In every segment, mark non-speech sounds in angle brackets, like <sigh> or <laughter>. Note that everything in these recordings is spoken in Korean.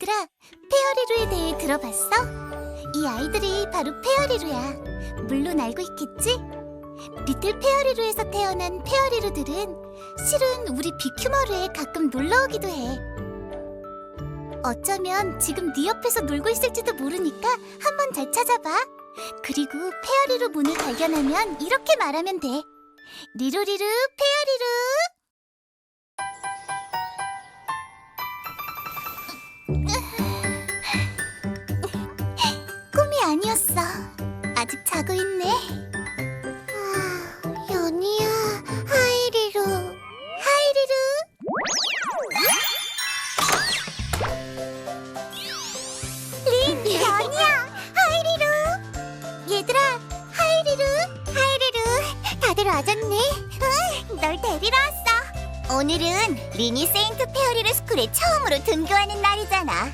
얘들아, 페어리루에 대해 들어봤어? 이 아이들이 바로 페어리루야. 물론 알고 있겠지? 리틀 페어리루에서 태어난 페어리루들은 실은 우리 비큐머루에 가끔 놀러 오기도 해. 어쩌면 지금 네 옆에서 놀고 있을지도 모르니까 한번 잘 찾아봐. 그리고 페어리루 문을 발견하면 이렇게 말하면 돼. 리루리루 페어리루. 아니었어. 아직 자고 있네. 아, 연이야, 하이리루. 하이리루. 린, 연이야, 하이리루. 얘들아, 하이리루, 하이리루. 다들 와줬네. 응, 널 데리러 왔어. 오늘은 리니 세인트 페어리루 스쿨에 처음으로 등교하는 날이잖아.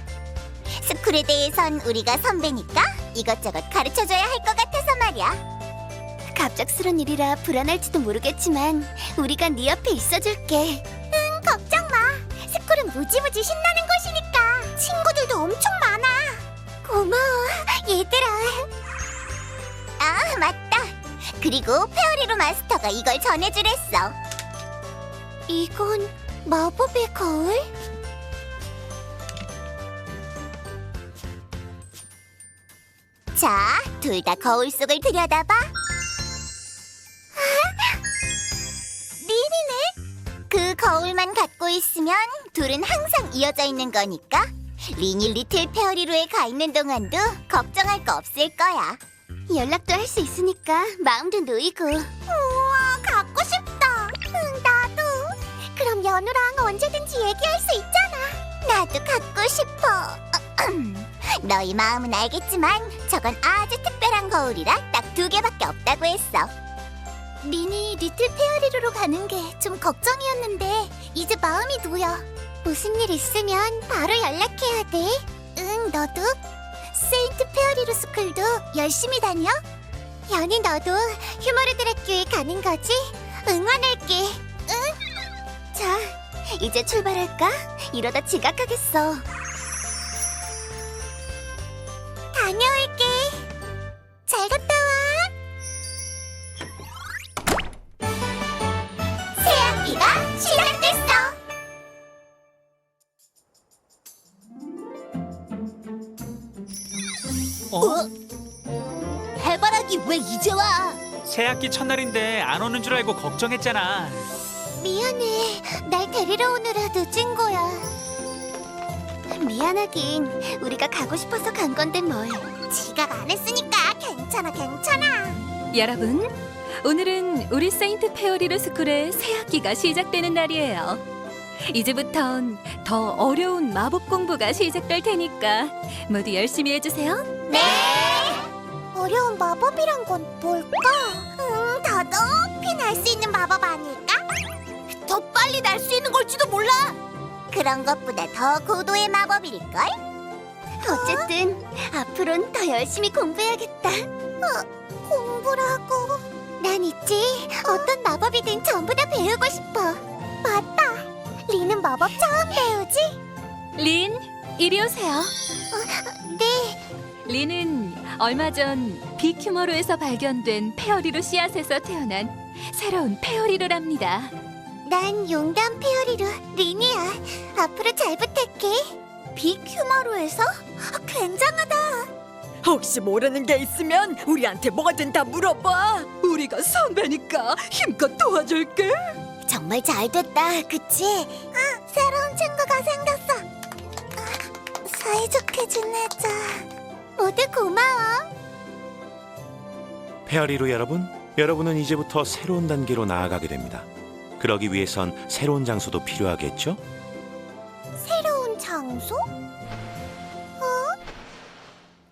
스쿨에 대해선 우리가 선배니까 이것저것 가르쳐줘야 할 것 같아서 말이야. 갑작스런 일이라 불안할지도 모르겠지만 우리가 네 옆에 있어줄게. 응, 걱정 마. 스쿨은 무지무지 신나는 곳이니까 친구들도 엄청 많아. 고마워, 얘들아. 아, 맞다. 그리고 페어리로 마스터가 이걸 전해주랬어. 이건 마법의 거울? 자, 둘 다 거울 속을 들여다봐. 리니네? 그 거울만 갖고 있으면 둘은 항상 이어져 있는 거니까 리니 리틀 페어리로에 가 있는 동안도 걱정할 거 없을 거야. 연락도 할 수 있으니까 마음도 놓이고. 우와, 갖고 싶다. 응, 나도. 그럼 연우랑 언제든지 얘기할 수 있잖아. 나도 갖고 싶어. <clears throat> 너희 마음은 알겠지만 저건 아주 특별한 거울이라 딱 두 개밖에 없다고 했어. 미니 리틀 페어리루로 가는 게 좀 걱정이었는데 이제 마음이 놓여. 무슨 일 있으면 바로 연락해야 돼. 응, 너도. 세인트 페어리루 스쿨도 열심히 다녀. 연희 너도 휴머르들 학교에 가는 거지? 응원할게. 응. 자, 이제 출발할까? 이러다 지각하겠어. 다녀올게. 잘 갔다 와. 새 학기가 시작됐어. 어? 해바라기 왜 이제 와? 새 학기 첫날인데 안 오는 줄 알고 걱정했잖아. 미안해. 날 데리러 오느라 늦은 거야. 미안하긴. 우리가 가고 싶어서 간 건데 뭘. 지각 안 했으니까 괜찮아, 괜찮아. 여러분, 오늘은 우리 세인트 페어리로 스쿨의 새 학기가 시작되는 날이에요. 이제부턴 더 어려운 마법 공부가 시작될 테니까 모두 열심히 해주세요. 네. 어려운 마법이란 건 뭘까? 음, 더 높이 날 수 그런 것보다 더 고도의 마법일걸? 어쨌든 앞으론 더 열심히 공부해야겠다. 어, 공부라고? 난 있지. 어떤 마법이든 전부 다 배우고 싶어. 맞다. 리는 마법 처음 배우지? 린, 이리 오세요. 네. 린은 얼마 전 비큐머로에서 발견된 페어리루 씨앗에서 태어난 새로운 페어리루랍니다. 난 용담 페어리루 리니야. 앞으로 잘 부탁해. 비큐머로에서? 굉장하다. 혹시 모르는 게 있으면 우리한테 뭐든 다 물어봐. 우리가 선배니까 힘껏 도와줄게. 정말 잘 됐다, 그치? 아, 새로운 친구가 생겼어. 아, 사이좋게 지내자. 모두 고마워. 페어리루 여러분, 여러분은 이제부터 새로운 단계로 나아가게 됩니다. 그러기 위해선 새로운 장소도 필요하겠죠? 새로운 장소? 어?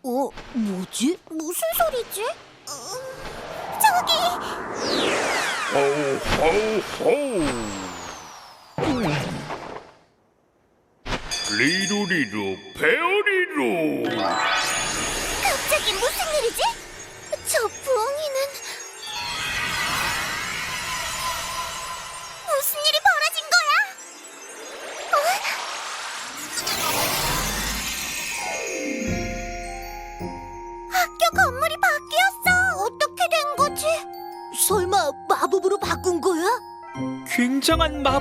어, 뭐지? 무슨 소리지? 어, 저기! 리루리루 페어리루 갑자기 무슨 일이지?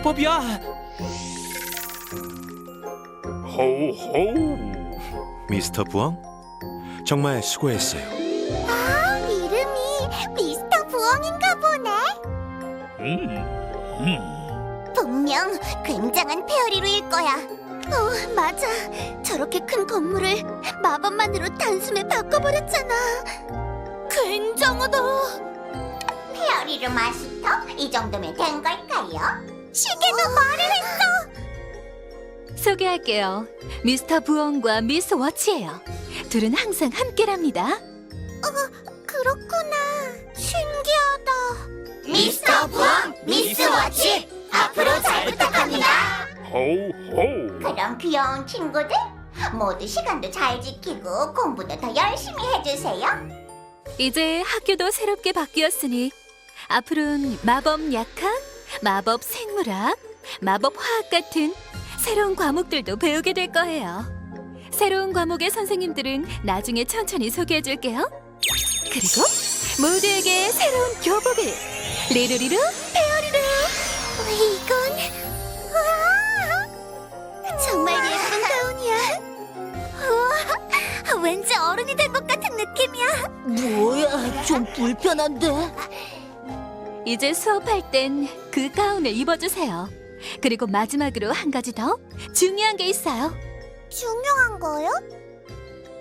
마법이야. 호호 미스터 부엉? 정말 수고했어요. 아, 이름이 미스터 부엉인가 보네. 음, 음. 분명 굉장한 페어리루일 거야. 어, 맞아. 저렇게 큰 건물을 마법만으로 단숨에 바꿔버렸잖아. 굉장하다. 페어리루 마스터, 이 정도면 된 걸까요? 시계도 말을 했어. 소개할게요. 미스터 부엉과 미스 워치예요. 둘은 항상 함께랍니다. 그렇구나. 신기하다. 미스터 부엉, 미스 워치, 앞으로 잘 부탁합니다. 호호 그럼 귀여운 친구들 모두 시간도 잘 지키고 공부도 더 열심히 해주세요. 이제 학교도 새롭게 바뀌었으니 앞으로는 마법 약학, 마법 생물학, 마법 화학 같은 새로운 과목들도 배우게 될 거예요. 새로운 과목의 선생님들은 나중에 천천히 소개해 줄게요. 그리고 모두에게 새로운 교복을 리루리루 페어리루 이건 우와! 정말 예쁜 가운이야. 우와, 왠지 어른이 된 것 같은 느낌이야. 뭐야, 좀 불편한데. 이제 수업할 땐 그 가운을 입어주세요. 그리고 마지막으로 한 가지 더 중요한 게 있어요. 중요한 거요?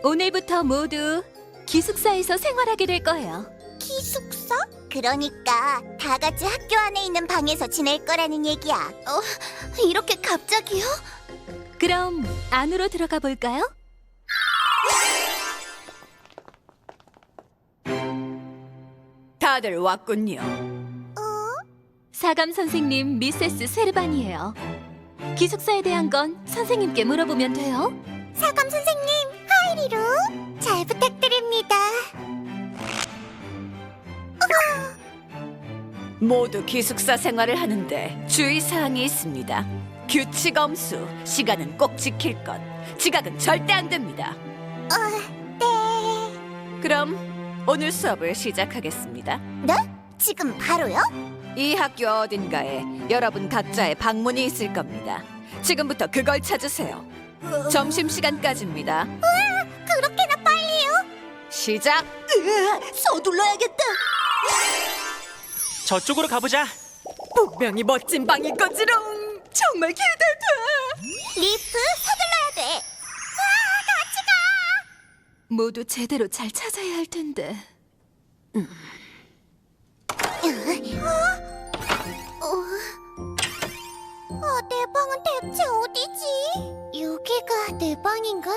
오늘부터 모두 기숙사에서 생활하게 될 거예요. 기숙사? 그러니까 다 같이 학교 안에 있는 방에서 지낼 거라는 얘기야. 어, 이렇게 갑자기요? 그럼 안으로 들어가 볼까요? 다들 왔군요. 사감 선생님 미세스 세르반이에요. 기숙사에 대한 건 선생님께 물어보면 돼요. 사감 선생님, 하이리루. 잘 부탁드립니다. 모두 기숙사 생활을 하는데 주의 사항이 있습니다. 규칙 엄수, 시간은 꼭 지킬 것, 지각은 절대 안 됩니다. 네. 그럼 오늘 수업을 시작하겠습니다. 지금 바로요? 이 학교 어딘가에 여러분 각자의 방문이 있을 겁니다. 지금부터 그걸 찾으세요. 점심 시간까지입니다. 그렇게나 빨리요? 시작. 서둘러야겠다. 저쪽으로 가보자. 분명히 멋진 방일 거지롱. 정말 기대돼. 리프 서둘러야 돼. 모두 제대로 잘 찾아야 할 텐데. 어? 어? 아, 내 방은 대체 어디지? 여기가 내 방인가?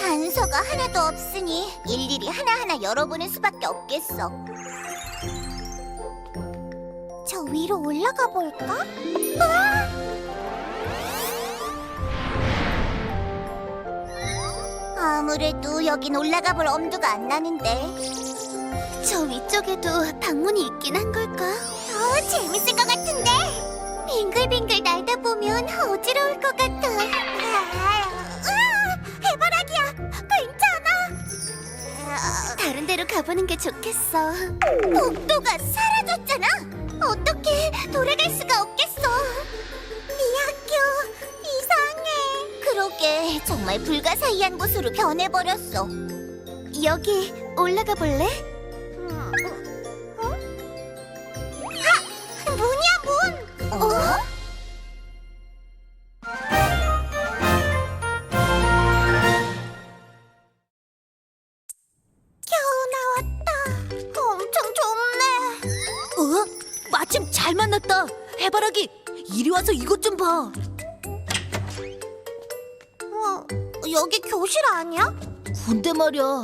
단서가 하나도 없으니 일일이 하나하나 열어보는 수밖에 없겠어. 저 위로 올라가 볼까? 와! 아무래도 여긴 올라가 볼 엄두가 안 나는데. 저 위쪽에도 방문이 있긴 한 걸까? 어, 재밌을 것 같은데. 빙글빙글 날다 보면 어지러울 것 같아. 으아, 해바라기야, 괜찮아? 다른 데로 가보는 게 좋겠어. 복도가 사라졌잖아. 어떻게 돌아갈 수가 없겠어. 이 학교 이상해. 그러게 정말 불가사의한 곳으로 변해버렸어. 여기 올라가 볼래? 어? 아, 문이야 문. 어? 겨우 나왔다. 엄청 좁네. 어? 마침 잘 만났다. 해바라기, 이리 와서 이것 좀 봐. 어, 여기 교실 아니야? 근데 말이야.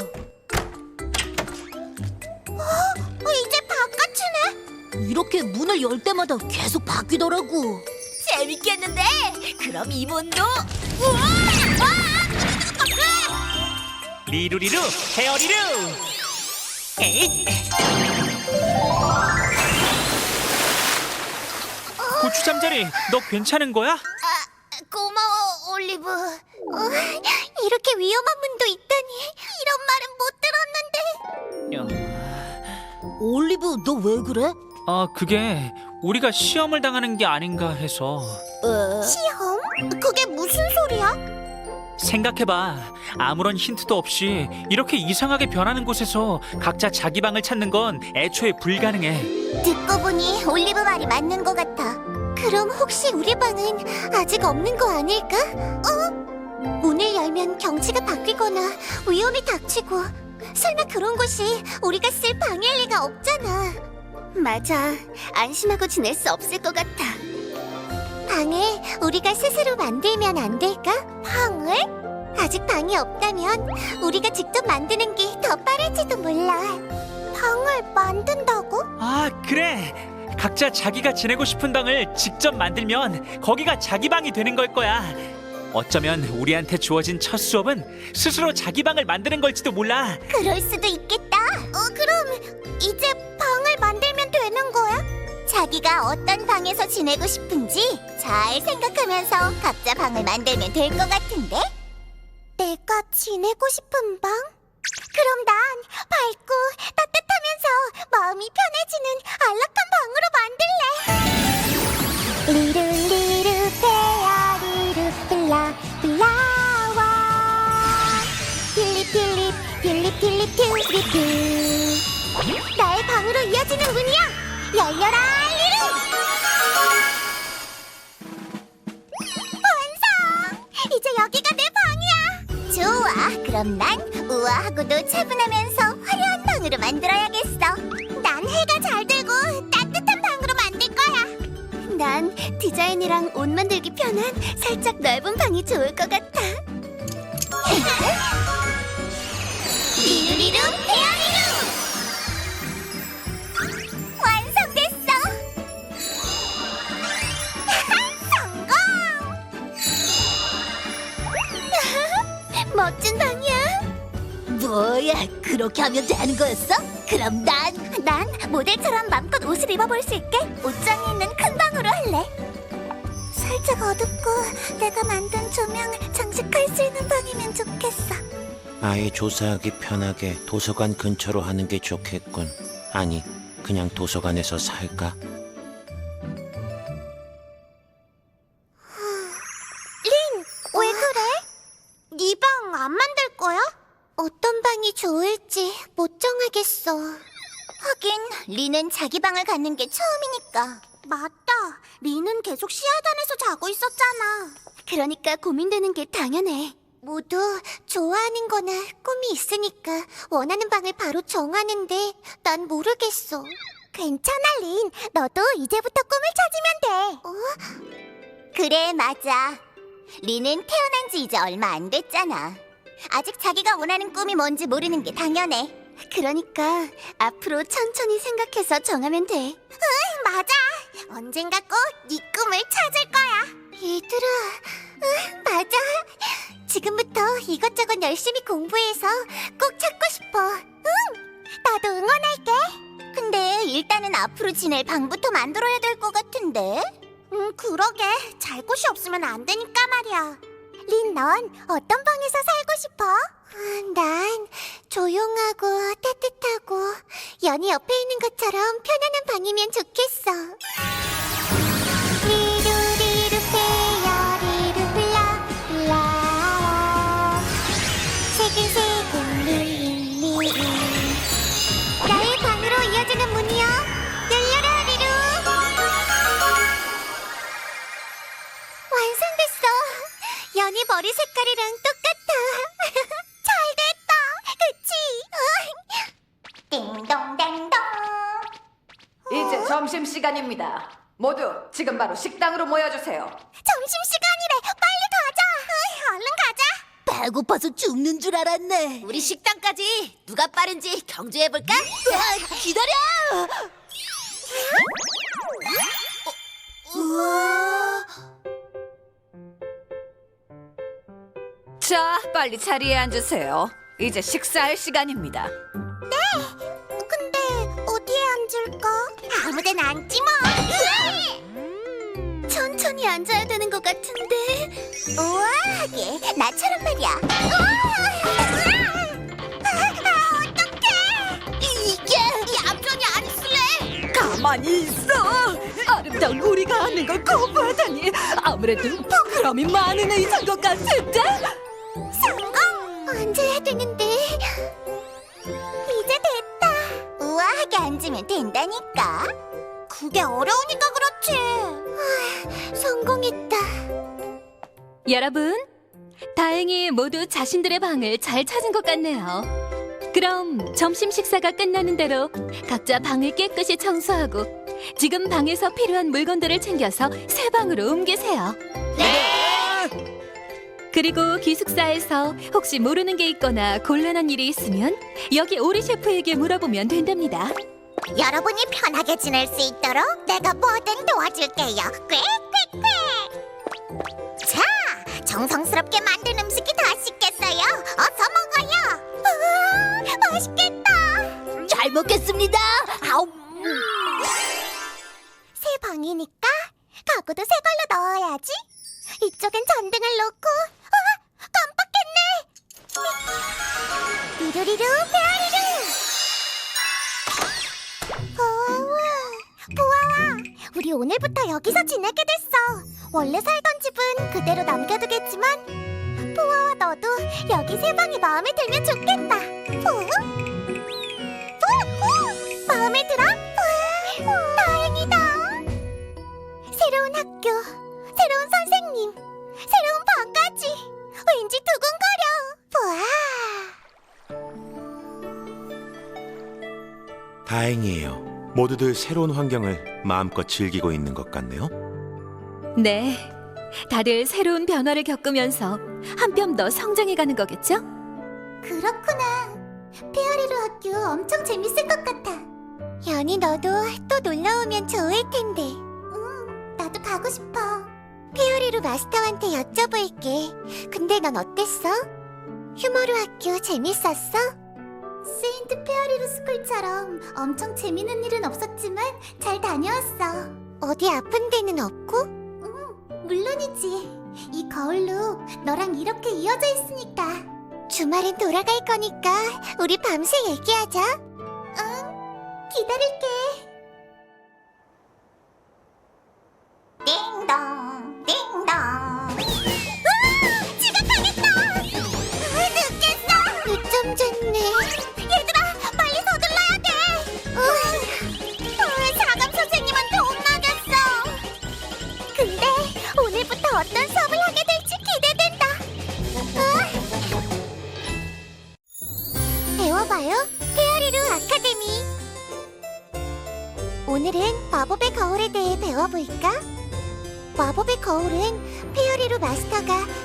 이렇게 문을 열 때마다 계속 바뀌더라고. 재밌겠는데? 그럼 이 문도 리루리루 헤어리루. 에잇. 고추 잠자리, 너 괜찮은 거야? 고마워, 올리브. 어, 이렇게 위험한 문도 있다니 이런 말은 못 들었는데. 야, 올리브 너 왜 그래? 아 그게 우리가 시험을 당하는 게 아닌가 해서 에? 시험? 그게 무슨 소리야? 생각해봐. 아무런 힌트도 없이 이렇게 이상하게 변하는 곳에서 각자 자기 방을 찾는 건 애초에 불가능해. 듣고 보니 올리브 말이 맞는 것 같아. 그럼 혹시 우리 방은 아직 없는 거 아닐까? 어? 문을 열면 경치가 바뀌거나 위험이 닥치고 설마 그런 곳이 우리가 쓸 방일 리가 없잖아. 맞아. 안심하고 지낼 수 없을 것 같아. 방을 우리가 스스로 만들면 안 될까? 방을? 아직 방이 없다면 우리가 직접 만드는 게 더 빠를지도 몰라. 방을 만든다고? 아 그래. 각자 자기가 지내고 싶은 방을 직접 만들면 거기가 자기 방이 되는 걸 거야. 어쩌면 우리한테 주어진 첫 수업은 스스로 자기 방을 만드는 걸지도 몰라. 그럴 수도 있겠다. 어, 그럼 이제 방을 만들면 되는 거야? 자기가 어떤 방에서 지내고 싶은지 잘 생각하면서 각자 방을 만들면 될 것 같은데? 내가 지내고 싶은 방? 그럼 난 밝고 따뜻하면서 마음이 편해지는 안락한 방으로 만들래. 리루 리 필립 필립 나의 방으로 이어지는 문이야 열려라 리루 완성! 이제 여기가 내 방이야. 좋아. 그럼 난 우아하고도 차분하면서 화려한 방으로 만들어야겠어. 난 해가 잘 들고 따뜻한 방으로 만들 거야. 난 디자인이랑 옷 만들기 편한 살짝 넓은 방이 좋을 것 같아 <laughs> 리루리루 헤어리루 완성됐어! <laughs> 성공! <laughs> 멋진 방이야. 뭐야? 그렇게 하면 되는 거였어? 그럼 난 난 모델처럼 맘껏 옷을 입어볼 수 있게 옷장에 있는 큰 방으로 할래. 살짝 어둡고 내가 만든 조명을 장식할 수 있는 방이면 좋겠어 아이 조사하기 편하게 도서관 근처로 하는 게 좋겠군. 아니, 그냥 도서관에서 살까? 왜 그래? 네 방 안 만들 거야? 어떤 방이 좋을지 못 정하겠어. 하긴 리는 자기 방을 갖는 게 처음이니까. 맞다. 리는 계속 시야단에서 자고 있었잖아. 그러니까 고민되는 게 당연해. 모두 좋아하는 거나 꿈이 있으니까 원하는 방을 바로 정하는데 난 모르겠어. 괜찮아, 린. 너도 이제부터 꿈을 찾으면 돼. 어? 그래, 맞아. 리는 태어난 지 이제 얼마 안 됐잖아. 아직 자기가 원하는 꿈이 뭔지 모르는 게 당연해. 그러니까 앞으로 천천히 생각해서 정하면 돼. 응, 맞아. 언젠가 꼭 네 꿈을 찾을 거야. 얘들아, 응, 맞아. 지금부터 이것저것 열심히 공부해서 꼭 찾고 싶어. 응, 나도 응원할게. 근데 일단은 앞으로 지낼 방부터 만들어야 될 것 같은데. 음, 그러게. 잘 곳이 없으면 안 되니까 말이야. 린, 넌 어떤 방에서 살고 싶어? 음, 난 조용하고 따뜻하고 연이 옆에 있는 것처럼 편안한 방이면 좋겠어. 식당으로 모여주세요. 점심시간이래 빨리 가자 으이, 얼른 가자 배고파서 죽는 줄 알았네 우리 식당까지 누가 빠른지 경주해볼까? 기다려 우와 자, 빨리 자리에 앉으세요. 이제 식사할 시간입니다. 앉아야 되는 것 같은데. 우아하게 나처럼 말이야. 아, 어떡해! 이게 얌전히 안 있을래. 가만히 있어. 아름다운 우리가 하는 걸 거부하다니 아무래도 부끄러움이 많은 의사인 것 같은데. 성공! 앉아야 되는데. 이제 됐다. 우아하게 앉으면 된다니까. 그게 어려우니까 그렇지. 아, 성공했다. 여러분, 다행히 모두 자신들의 방을 잘 찾은 것 같네요. 그럼 점심 식사가 끝나는 대로 각자 방을 깨끗이 청소하고 지금 방에서 필요한 물건들을 챙겨서 새 방으로 옮기세요. 네. 그리고 기숙사에서 혹시 모르는 게 있거나 곤란한 일이 있으면 여기 오리 셰프에게 물어보면 된답니다. 여러분이 편하게 지낼 수 있도록 내가 뭐든 도와줄게요. 꽥꽥꽥. 자, 정성스럽게 만든 음식이 다 식겠어요. 어서 먹어요. 우와, 맛있겠다. 잘 먹겠습니다. 아우. 새 방이니까 가구도 새 걸로 넣어야지. 이쪽엔 전등을 놓고. 아, 깜빡했네. 리루리루 페아 우리 오늘부터 여기서 지내게 됐어. 원래 살던 집은 그대로 남겨두겠지만, 보아와 너도 여기 새 방이 마음에 들면 좋겠다. 보, 보, 마음에 들어? 우, 다행이다. 새로운 학교, 새로운 선생님, 새로운 방까지. 왠지 두근거려. 보아. 다행이에요. 모두들 새로운 환경을 마음껏 즐기고 있는 것 같네요. 네, 다들 새로운 변화를 겪으면서 한 뼘 더 성장해가는 거겠죠? 그렇구나. 페어리로 학교 엄청 재밌을 것 같아. 연희 너도 또 놀러 오면 좋을 텐데. 응, 나도 가고 싶어. 페어리로 마스터한테 여쭤볼게. 근데 넌 어땠어? 휴머루 학교 재밌었어? 세인트 페어리로 스쿨처럼 엄청 재밌는 일은 없었지만 잘 다녀왔어. 어디 아픈 데는 없고? 응, 물론이지. 이 거울로 너랑 이렇게 이어져 있으니까. 주말엔 돌아갈 거니까 우리 밤새 얘기하자. 응, 기다릴게.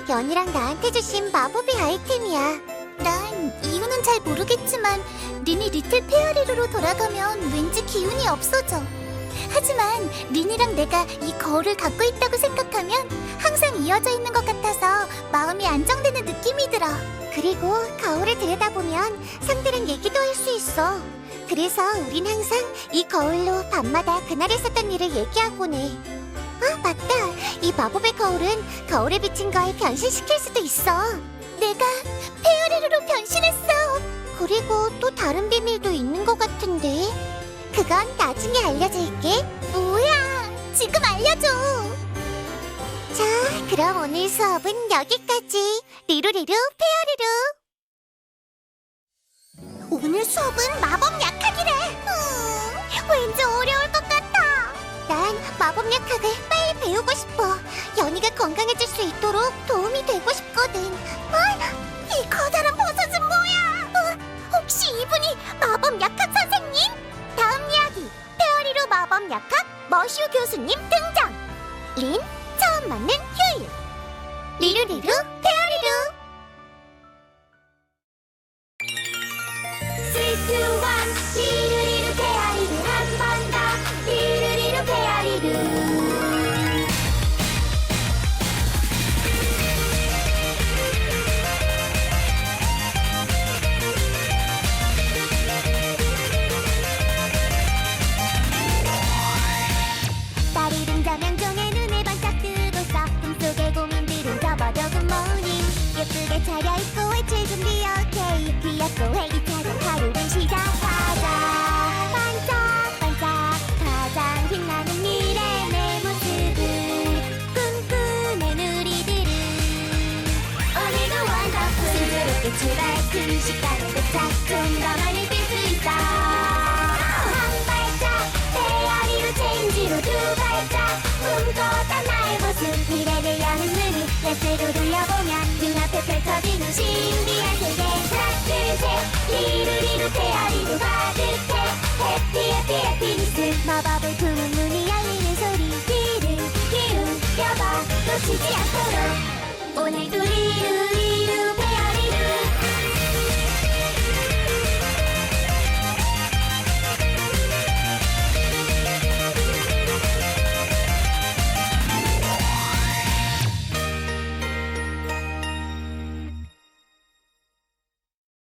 연이랑 나한테 주신 마법의 아이템이야. 난 이유는 잘 모르겠지만 린이 리틀 페어리루로 돌아가면 왠지 기운이 없어져. 하지만 린이랑 내가 이 거울을 갖고 있다고 생각하면 항상 이어져 있는 것 같아서 마음이 안정되는 느낌이 들어. 그리고 거울을 들여다보면 상대랑 얘기도 할 수 있어. 그래서 우린 항상 이 거울로 밤마다 그날 있었던 일을 얘기하곤 해. 아, 맞다. 이 마법의 거울은 거울에 비친 걸 변신시킬 수도 있어. 내가 페어리루로 변신했어. 그리고 또 다른 비밀도 있는 것 같은데. 그건 나중에 알려줄게. 뭐야? 지금 알려줘. 자, 그럼 오늘 수업은 여기까지. 리루리루 페어리루. 오늘 수업은 마법 약학이래. 음, 왠지 같아. 난 마법 약학을 빨리 배우고 싶어. 연희가 건강해질 수 있도록 도움이 되고 싶거든. 어? 이 커다란 버섯은 뭐야? 어, 혹시 이분이 마법 약학 선생님? 다음 이야기 페어리로 마법 약학 머슈 교수님 등장. 린 처음 맞는 휴일. 리루리루 페어리루. 리 페 하나 둘셋 리루리루 페아리로 가득해 해피 해피 해피니스. 마법을 품은 문이 열리는 소리 귀를 기울여봐 놓치지 않도록. 오늘도 리루리